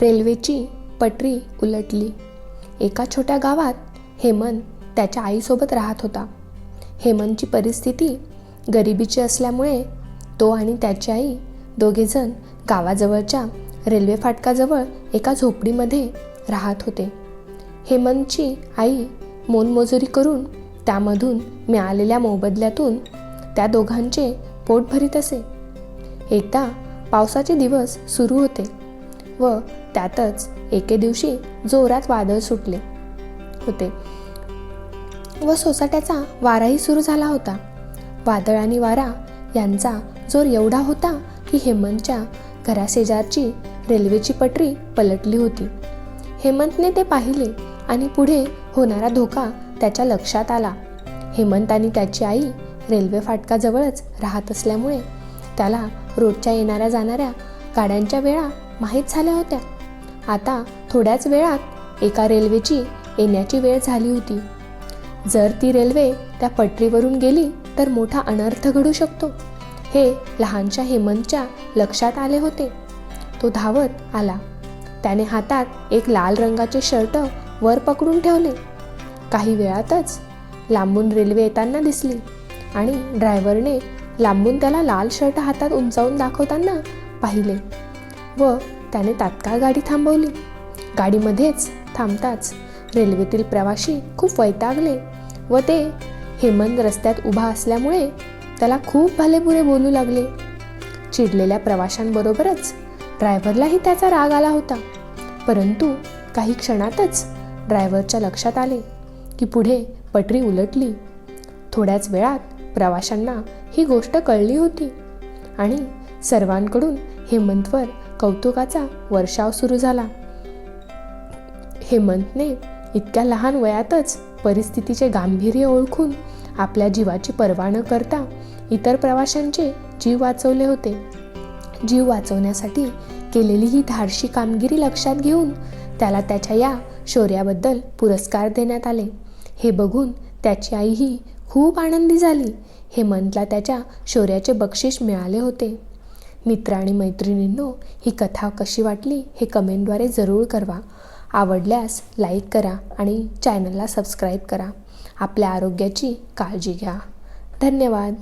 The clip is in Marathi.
रेल्वेची पटरी उलटली. एका छोट्या गावात हेमंत त्याच्या आईसोबत राहत होता. हेमंतची परिस्थिती गरिबीची असल्यामुळे तो आणि त्याची आई दोघेजण गावाजवळच्या रेल्वे फाटकाजवळ एका झोपडीमध्ये राहत होते. हेमंतची आई मोलमजुरी करून त्यामधून मिळालेल्या मोबदल्यातून त्या दोघांचे पोट भरीत असे. एकदा पावसाचे दिवस सुरू होते. व त्यातच एके दिवशी जोरात वादळ सुटले होते. व सोसाट्याचा वाराही सुरू झाला होता. वादळ आणि वारा यांचा जोर एवढा होता की हेमंतच्या घराशेजारची रेल्वेची पटरी पलटली होती. हेमंतने ते पाहिले आणि पुढे होणारा धोका त्याच्या लक्षात आला. हेमंत आणि त्याची आई रेल्वे फाटकाजवळच राहत असल्यामुळे त्याला रोजच्या येणाऱ्या जाणाऱ्या गाड्यांच्या वेळा माहीत झाल्या होत्या. आता थोड्याच वेळात एका रेल्वेची येण्याची वेळ झाली होती. जर ती रेल्वे त्या पटरीवरून गेली तर मोठा अनर्थ घडू शकतो. हे लहानशा हेमंतच्या लक्षात आले होते. तो धावत आला. त्याने हातात एक लाल रंगाचे शर्ट वर पकडून ठेवले. काही वेळातच लांबून रेल्वे येताना दिसली आणि ड्रायव्हरने लांबून त्याला लाल शर्ट हातात उंचावून दाखवताना पाहिले. व त्याने तात्काळ गाडी थांबवली. गाडीमध्येच थांबताच रेल्वेतील प्रवाशी खूप वैतागले व ते हेमंत रस्त्यात उभा असल्यामुळे त्याला खूप भालेपुरे बोलू लागले. चिडलेल्या प्रवाशांबरोबरच ड्रायव्हरलाही त्याचा राग आला होता. परंतु काही क्षणातच ड्रायव्हरच्या लक्षात आले की पुढे पटरी उलटली. थोड्याच वेळात प्रवाशांना ही गोष्ट कळली होती आणि सर्वांकडून हेमंतवर कौतुकाचा वर्षाव सुरू झाला. हेमंतने इतक्या लहान वयातच परिस्थितीचे गांभीर्य ओळखून आपल्या जीवाची पर्वा न करता इतर प्रवाशांचे जीव वाचवले होते. जीव वाचवण्यासाठी केलेली ही धाडशी कामगिरी लक्षात घेऊन त्याला त्याच्या या शौर्याबद्दल पुरस्कार देण्यात आले. हे बघून त्याची आईही खूप आनंदी झाली. हेमंतला त्याच्या शौर्याचे बक्षीस मिळाले होते. मित्र आणि मैत्रिणींनो ही कथा कशी वाटली हे कमेंटद्वारे जरूर कळवा. आवडल्यास लाईक करा आणि चॅनलला सबस्क्राईब करा. आपल्या आरोग्याची काळजी घ्या. धन्यवाद.